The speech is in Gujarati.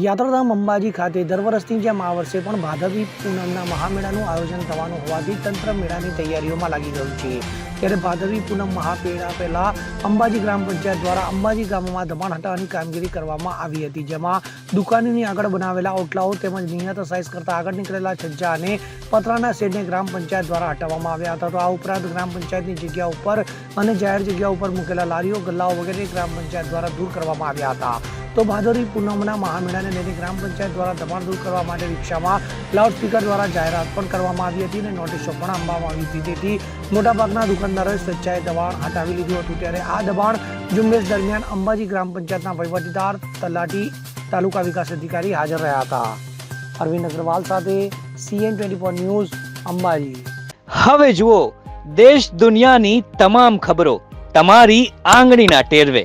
યાત્રાધામ અંબાજી ખાતે દર વર્ષની જેમ આ વર્ષે પણ ભાદરવી પૂનમના મહામેળાનું આયોજન થવાનું હોવાથી તંત્ર મેળાની તૈયારીઓમાં લાગી ગયું છે. ત્યારે ભાદરવી પૂનમ મહામેળા પહેલા અંબાજી ગ્રામ પંચાયત દ્વારા અંબાજી ગામમાં દબાણ હટાવવાની કામગીરી કરવામાં આવી હતી, જેમાં દુકાનની આગળ બનાવેલા ઓટલાઓ તેમજ નિયત સાઇઝ કરતા આગળ નીકળેલા છજ્જા અને પતરાના શેડને ગ્રામ પંચાયત દ્વારા હટાવવામાં આવ્યા હતા. તો આ ઉપરાંત ગ્રામ પંચાયતની જગ્યા ઉપર અને જાહેર જગ્યા ઉપર મૂકેલા લારીઓ, ગલ્લાઓ વગેરે ગ્રામ પંચાયત દ્વારા દૂર કરવામાં આવ્યા હતા. તો ભાદરવી પૂનમના મહામેળાને લઈને ગ્રામ પંચાયત દ્વારા દબાણ દૂર કરવા માટે રિક્ષામાં લાઉડસ્પીકર દ્વારા જાહેરાત પણ કરવામાં આવી હતી અને નોટિસો પણ આપવામાં આવી હતી. તેથી મોટાભાગના દુકાનદારોએ સ્વેચ્છાએ દબાણ હટાવી લીધું હતું. ત્યારે આ દબાણ ઝુંબેશ દરમિયાન અંબાજી ગ્રામ પંચાયતના વહીવટીદાર તલાટી તાલુકા વિકાસ અધિકારી હાજર રહ્યા હતા. અરવિંદ અગ્રવાલ સાથે સીએન ટ્વેન્ટી ન્યૂઝ, અંબાજી. હવે જુઓ, દેશ દુનિયાની તમામ ખબરો તમારી આંગળીના ટેરવે.